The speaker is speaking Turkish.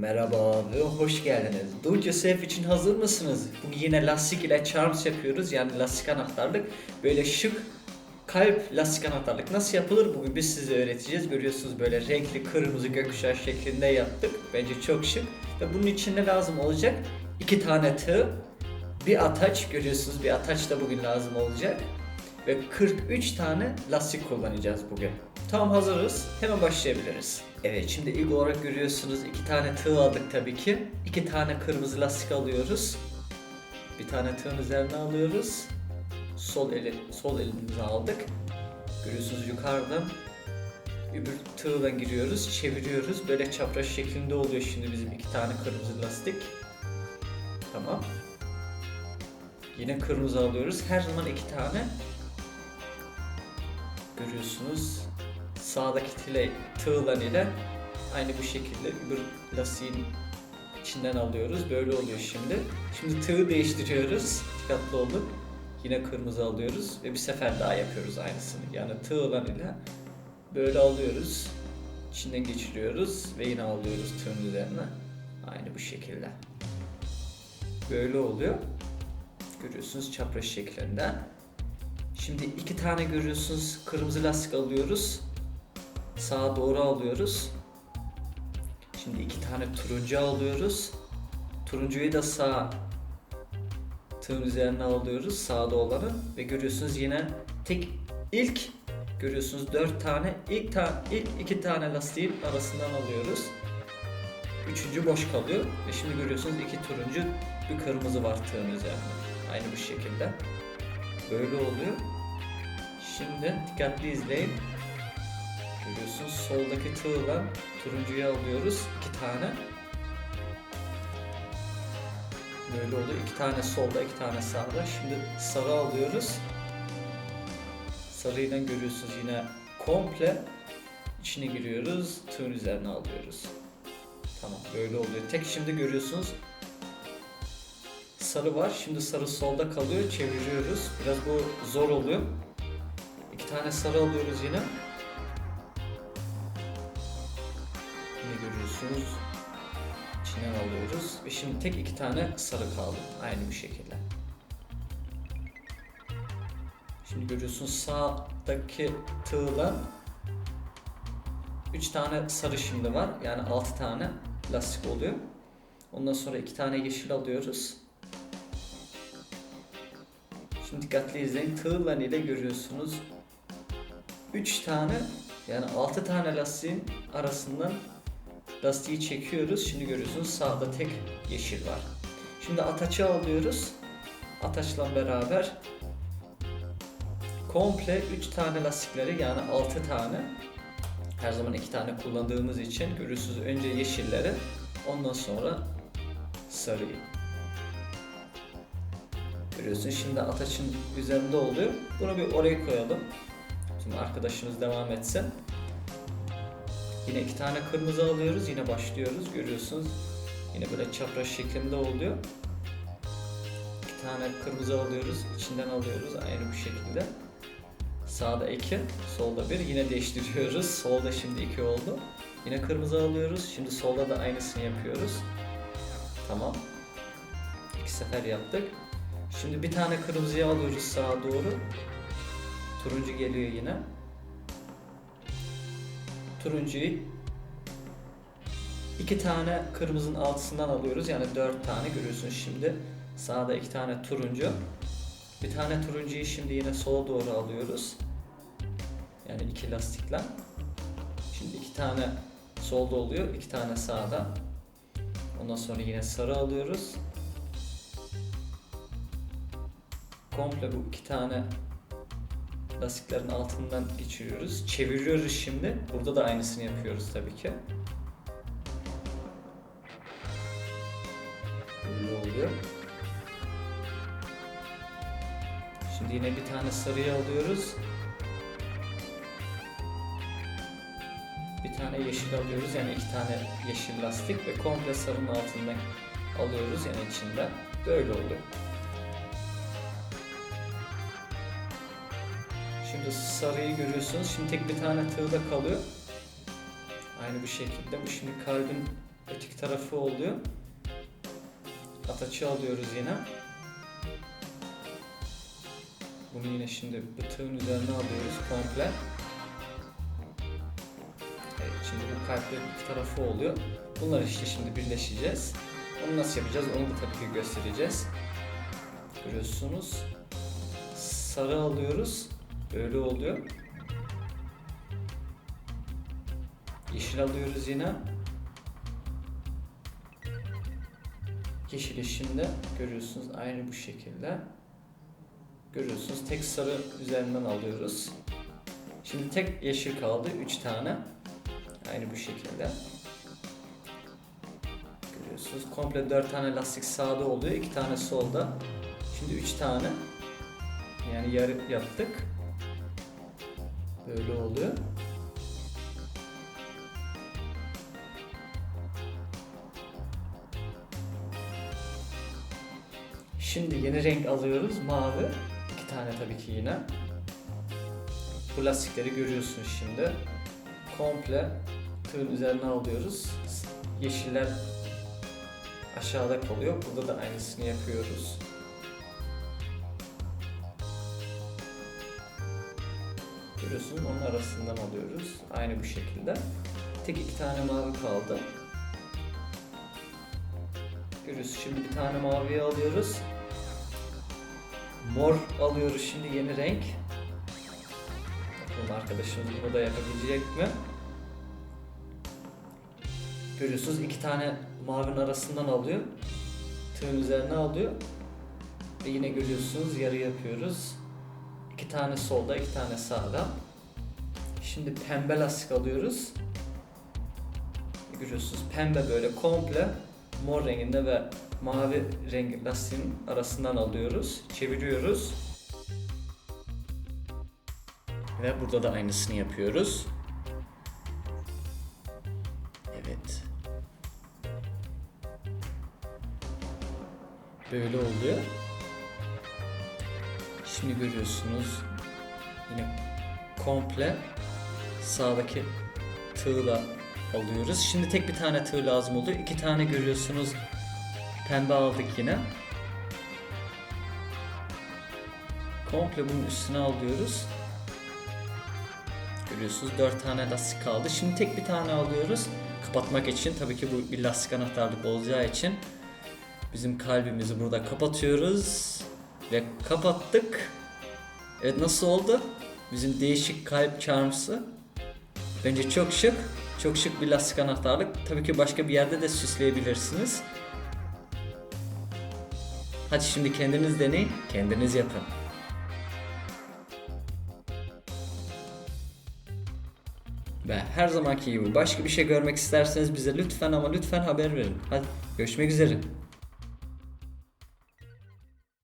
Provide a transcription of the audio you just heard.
Merhaba ve hoş geldiniz. Do yourself için hazır mısınız? Bugün yine lastik ile charms yapıyoruz. Yani lastik anahtarlık. Böyle şık kalp lastik anahtarlık nasıl yapılır bugün biz size öğreteceğiz. Görüyorsunuz böyle renkli kırmızı gökkuşağı şeklinde yaptık. Bence çok şık. Ve bunun için ne lazım olacak? İki tane tığ, bir ataç görüyorsunuz bir ataç da bugün lazım olacak. Ve 43 tane lastik kullanacağız bugün. Tamam hazırız. Hemen başlayabiliriz. Evet şimdi ilk olarak görüyorsunuz iki tane tığ aldık tabii ki. İki tane kırmızı lastik alıyoruz. Bir tane tığın üzerine alıyoruz. Sol eli sol elimize aldık. Görüyorsunuz yukarıdan öbür tığdan giriyoruz, çeviriyoruz. Böyle çapraz şeklinde oluyor şimdi bizim iki tane kırmızı lastik. Tamam. Yine kırmızı alıyoruz. Her zaman iki tane. Görüyorsunuz. Sağdaki tile, tığlan ile aynı bu şekilde öbür lastiğin içinden alıyoruz. Böyle oluyor şimdi. Şimdi tığı değiştiriyoruz. Dikkatli olun. Yine kırmızı alıyoruz ve bir sefer daha yapıyoruz aynısını. Yani tığlan ile böyle alıyoruz. İçinden geçiriyoruz ve yine alıyoruz tığın üzerine. Aynı bu şekilde. Böyle oluyor. Görüyorsunuz çapraz şeklinde. Şimdi iki tane görüyorsunuz kırmızı lastik alıyoruz. Sağa doğru alıyoruz. Şimdi iki tane turuncu alıyoruz. Turuncuyu da sağ tığın üzerine alıyoruz sağda olanı ve görüyorsunuz yine tek ilk görüyorsunuz dört tane ilk ta, ilk iki tane lastiğin arasından alıyoruz. Üçüncü boş kalıyor ve şimdi görüyorsunuz iki turuncu bir kırmızı var tığın üzerinde. Aynı bu şekilde. Böyle oluyor. Şimdi dikkatli izleyin. Görüyorsunuz soldaki tığla turuncuyu alıyoruz. iki tane. Böyle oluyor. iki tane solda, iki tane sağda. Şimdi sarı alıyoruz. Sarıyla görüyorsunuz yine komple içine giriyoruz. Tığın üzerine alıyoruz. Tamam böyle oluyor. Tek şimdi görüyorsunuz sarı var. Şimdi sarı solda kalıyor. Çeviriyoruz. Biraz bu zor oluyor. İki tane sarı alıyoruz yine. Yine görüyorsunuz. İçinden alıyoruz. Ve şimdi tek iki tane sarı kaldı. Aynı bu şekilde. Şimdi görüyorsunuz sağdaki tığla 3 tane sarı şimdi var. Yani 6 tane lastik oluyor. Ondan sonra iki tane yeşil alıyoruz. Şimdi dikkatli izleyin. Tığla ile görüyorsunuz. 3 tane yani 6 tane lastiğin arasından lastiği çekiyoruz. Şimdi görüyorsunuz sağda tek yeşil var. Şimdi ataçı alıyoruz. Ataçla beraber komple 3 tane lastikleri yani 6 tane her zaman 2 tane kullandığımız için görüyorsunuz önce yeşilleri ondan sonra sarıyı. Görüyorsun şimdi ataçın üzerinde oluyor. Bunu bir oraya koyalım. Şimdi arkadaşımız devam etsin. Yine iki tane kırmızı alıyoruz. Yine başlıyoruz. Görüyorsunuz. Yine böyle çapraz şeklinde oluyor. İki tane kırmızı alıyoruz. içinden alıyoruz. Aynı bu şekilde. Sağda iki, solda bir. Yine değiştiriyoruz. Solda şimdi iki oldu. Yine kırmızı alıyoruz. Şimdi solda da aynısını yapıyoruz. Tamam. İki sefer yaptık. Şimdi bir tane kırmızıyı alıyoruz sağa doğru. Turuncu geliyor yine. Turuncuyu iki tane kırmızının altısından alıyoruz. Yani dört tane görüyorsunuz şimdi. Sağda iki tane turuncu. Bir tane turuncuyu şimdi yine sola doğru alıyoruz. Yani iki lastikle. Şimdi iki tane solda oluyor, iki tane sağda. Ondan sonra yine sarı alıyoruz. Komple bu iki tane lastiklerin altından geçiriyoruz. Çeviriyoruz şimdi. Burada da aynısını yapıyoruz tabii ki. Böyle oluyor. Şimdi yine bir tane sarıyı alıyoruz. Bir tane yeşil alıyoruz yani iki tane yeşil lastik ve komple sarının altından alıyoruz yani içinde. Böyle oluyor. Şimdi sarıyı görüyorsunuz. Şimdi tek bir tane tığda kalıyor. Aynı bu şekilde. Bu şimdi kalbin öteki tarafı oluyor. Ataçı alıyoruz yine. Bunu yine şimdi bu tığın üzerine alıyoruz komple. Evet, şimdi bu kalplerin iki tarafı oluyor. Bunlar işte şimdi birleşeceğiz. Onu nasıl yapacağız onu da tabii ki göstereceğiz. Görüyorsunuz. Sarı alıyoruz. Böyle oluyor. Yeşil alıyoruz yine. Yeşili şimdi görüyorsunuz aynı bu şekilde. Görüyorsunuz tek sarı üzerinden alıyoruz. Şimdi tek yeşil kaldı 3 tane. Aynı bu şekilde. Görüyorsunuz komple 4 tane lastik sağda oluyor 2 tane solda. Şimdi 3 tane. Yani yarı yaptık. Böyle oluyor. Şimdi yeni renk alıyoruz. Mavi. İki tane tabii ki yine. Bu lastikleri görüyorsunuz şimdi. Komple tığın üzerine alıyoruz. Yeşiller aşağıda kalıyor. Burada da aynısını yapıyoruz. Görüyorsunuz onun arasından alıyoruz. Aynı bu şekilde. Tek iki tane mavi kaldı. Görüyorsunuz şimdi bir tane maviyi alıyoruz. Mor alıyoruz şimdi yeni renk. Bakalım arkadaşımız bunu da yapabilecek mi? Görüyorsunuz iki tane mavinin arasından alıyor. Tığın üzerine alıyor. Ve yine görüyorsunuz yarı yapıyoruz. İki tane solda, iki tane sağda. Şimdi pembe lastik alıyoruz. Görüyorsunuz pembe böyle komple mor renginde ve mavi renk lastiğin arasından alıyoruz. Çeviriyoruz. Ve burada da aynısını yapıyoruz. Evet. Böyle oluyor. Şimdi görüyorsunuz yine komple sağdaki tığla alıyoruz. Şimdi tek bir tane tığ lazım oluyor. İki tane görüyorsunuz pembe aldık yine. Komple bunun üstüne alıyoruz. Görüyorsunuz dört tane lastik kaldı. Şimdi tek bir tane alıyoruz. Kapatmak için tabii ki bu bir lastik anahtarlık olacağı için bizim kalbimizi burada kapatıyoruz ve kapattık. Evet nasıl oldu? Bizim değişik kalp charmsı. Bence çok şık. Çok şık bir lastik anahtarlık. Tabii ki başka bir yerde de süsleyebilirsiniz. Hadi şimdi kendiniz deneyin, kendiniz yapın. Ve her zamanki gibi başka bir şey görmek isterseniz bize lütfen ama lütfen haber verin. Hadi görüşmek üzere.